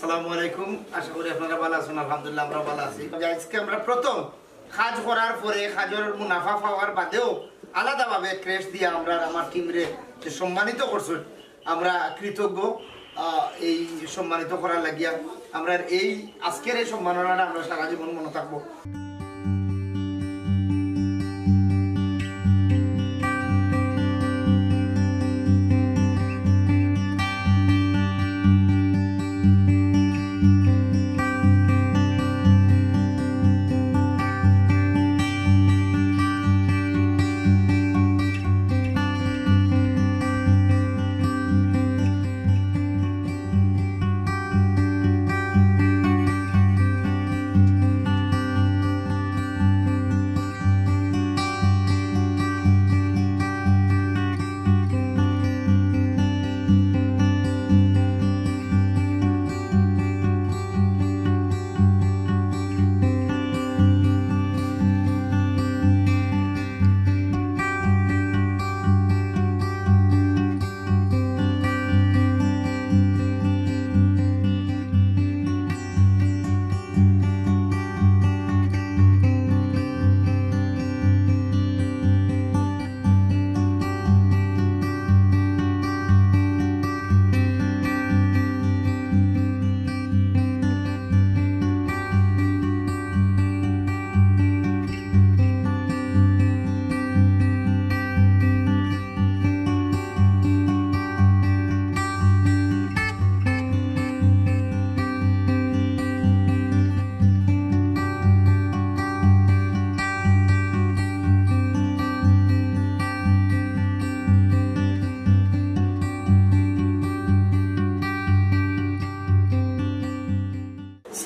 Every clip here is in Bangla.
আসসালামু আলাইকুম। আশা করি আপনারা ভালো আছেন, আলহামদুলিল্লাহ আমরা ভালো আছি। আজকে আমরা প্রথম কাজ করার পরে কাজের মুনাফা পাওয়ার বাদেও আলাদাভাবে ক্রেশ দিয়ে আমরা আমার টিমরে যে সম্মানিত করছেন আমরা কৃতজ্ঞ এই সম্মানিত করার লাগিয়া আমরা এই আজকের এই সম্মাননাটা আমরা সারা জীবন মনে থাকব।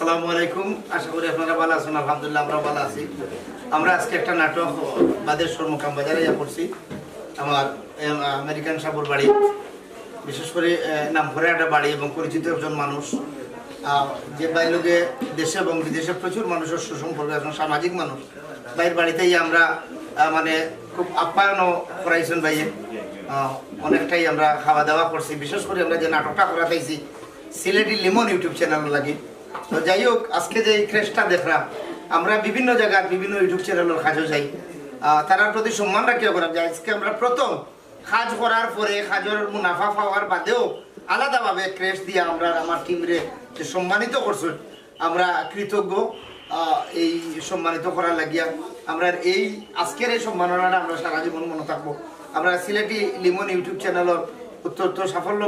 আসসালামু আলাইকুম। আশা করি আপনারা ভালো আছেন, আলহামদুলিল্লাহ আমরা ভালো আছি। আমরা আজকে একটা নাটক বাদেশ্বর মোকাম বাজারে ইয়া করছি। আমার আমেরিকান সাবুর বাড়ি। বিশেষ করে নামঘরে একটা বাড়ি এবং পরিচিত একজন মানুষ। যে বাইলোকে দেশে এবং বিদেশে প্রচুর মানুষের সুসম্পর্ক এখন সামাজিক মানুষ। বাইরের বাড়িতেই আমরা মানে খুব আপ্যায়নও করাইছেন ভাইয়ে। অনেকটাই আমরা খাওয়া দাওয়া করছি। বিশেষ করে আমরা যে নাটকটা করাতেছি সিলেটি লিমন ইউটিউব চ্যানেল লাগি। তো যাই হোক, আজকে যে এই ক্রেশটা দেখলাম, আমরা বিভিন্ন জায়গার বিভিন্ন ইউটিউব চ্যানেলের কাজও যাই। তারার প্রতি সম্মান রাখিয়া করা যায়। আজকে আমরা প্রথম কাজ করার পরে কাজের মুনাফা পাওয়ার বাদেও আলাদাভাবে ক্রেশ দিয়ে আমরা আমার টিমরে যে সম্মানিত করছেন আমরা কৃতজ্ঞ এই সম্মানিত করার লাগিয়া আমরা এই আজকের এই সম্মাননাটা আমরা সারা জীবন মনে থাকব। আমরা সিলেটি লিমন ইউটিউব চ্যানেলের অত্যন্ত সাফল্য